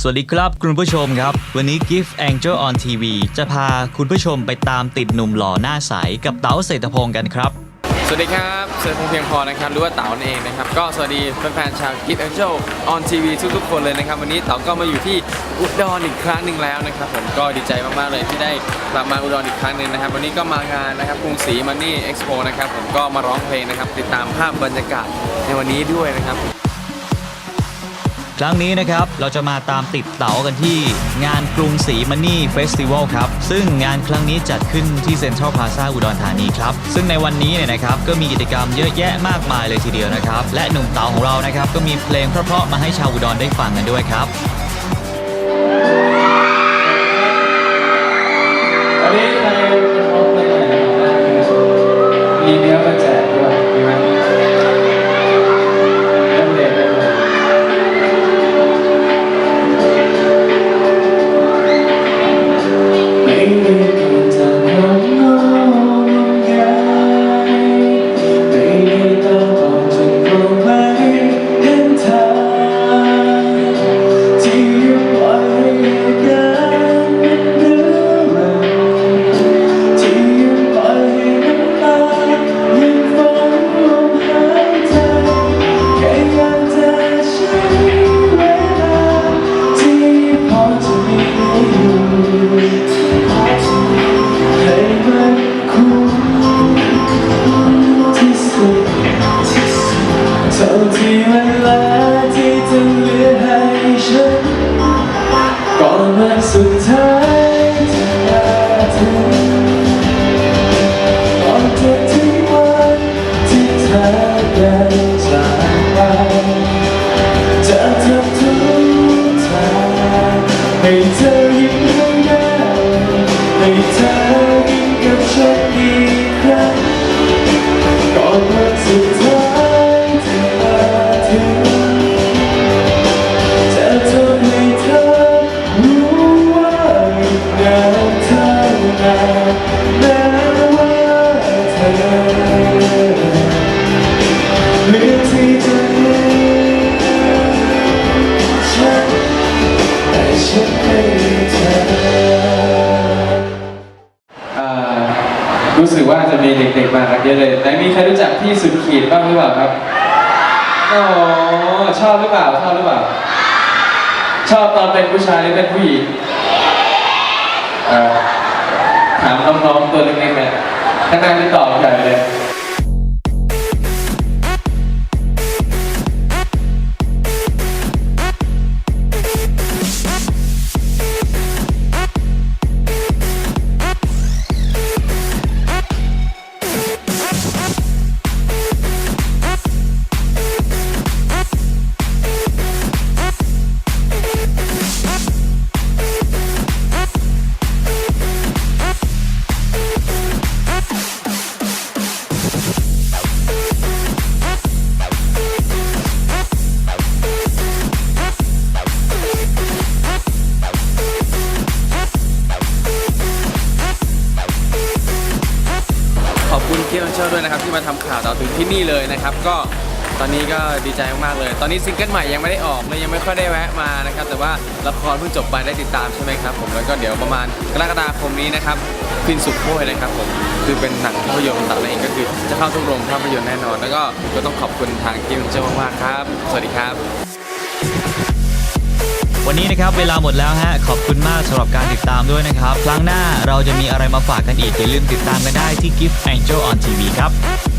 สวัสดีครับคุณผู้ชมครับ วันนี้ Gift Angel on TV จะพาคุณผู้ชมไปตามติดหนุ่มหล่อหน้าใสกับเต๋าเศรษฐพงศ์กันครับ สวัสดีครับเซอร์พงษ์เพียงพอนะครับหรือว่าเต๋านั่นเองนะครับ ก็สวัสดีแฟนๆชาวกิฟต์แองเจิลออนทีวีทุกๆคนเลยนะครับ วันนี้เต๋าก็มาอยู่ที่อุดรอีกครั้งหนึ่งแล้วนะครับผมก็ดีใจมากๆเลยที่ได้กลับมาอุดรอีกครั้งหนึ่งนะครับ วันนี้ก็มางานนะครับกรุงศรีมันนี่เอ็กซ์โปนะครับผมก็มาร้องเพลงนะครับติดตามภาพบรรยากาศในวันนี้ด้วยนะครับ ครั้งนี้นะครับเราจะมาตามติดเต๋ากันที่งานกรุงศรีมันนี่เฟสติวัลครับ ซึ่งงานครั้งนี้จัดขึ้นที่เซ็นทรัลพาซาอุดรธานีครับ ซึ่งในวันนี้เนี่ยนะครับก็มีกิจกรรมเยอะแยะมากมายเลยทีเดียวนะครับ และหนุ่มเต๋าของเรานะครับก็มีเพลงเพราะๆมาให้ชาวอุดรได้ฟังกันด้วยครับ ให้เธอยิ้มให้ได้ให้เธอยิ้มกับฉันอีกครั้งก่อนวันสุดท้ายจะมาถึงจะทำให้เธอรู้ว่าอีกนานเท่านานแม้ว่าเธอ มีเด็กๆมากันเยอะเลยแต่มีใครรู้จักพี่สุดขีดบ้างหรือเปล่าครับโอ้ชอบหรือเปล่าชอบหรือเปล่า ชอบตอนเป็นผู้ชายหรือเป็นผู้หญิงอ่อถามน้องๆตัวเล็กๆเนี่ยข้างหน้ายจะตอบใหญ่เลย ขอบคุณเกียร์เชอร์ด้วยนะครับที่มาทำข่าวต่อถึงที่นี่เลยนะครับ ก็ตอนนี้ก็ดีใจมากๆเลย ตอนนี้ซิงเกิลใหม่ยังไม่ได้ออกเลยยังไม่ค่อยได้แวะมานะครับ แต่ว่าละครเพิ่งจบไปได้ติดตามใช่ไหมครับผมแล้วก็เดี๋ยวประมาณกรกฎาคมนี้นะครับฟินสุดโค้ยนะครับผมคือเป็นหนังภาพยนตร์ต่างๆเองก็คือจะเข้าทุกโรงภาพยนตร์แน่นอน แล้วก็ก็ต้องขอบคุณทางเกียร์เชอร์มากๆครับ สวัสดีครับ วันนี้นะครับเวลาหมดแล้วฮะขอบคุณมากสำหรับการติดตามด้วยนะครับ ครั้งหน้าเราจะมีอะไรมาฝากกันอีกอย่าลืมติดตามกันได้ที่ Gift Angel on TV ครับ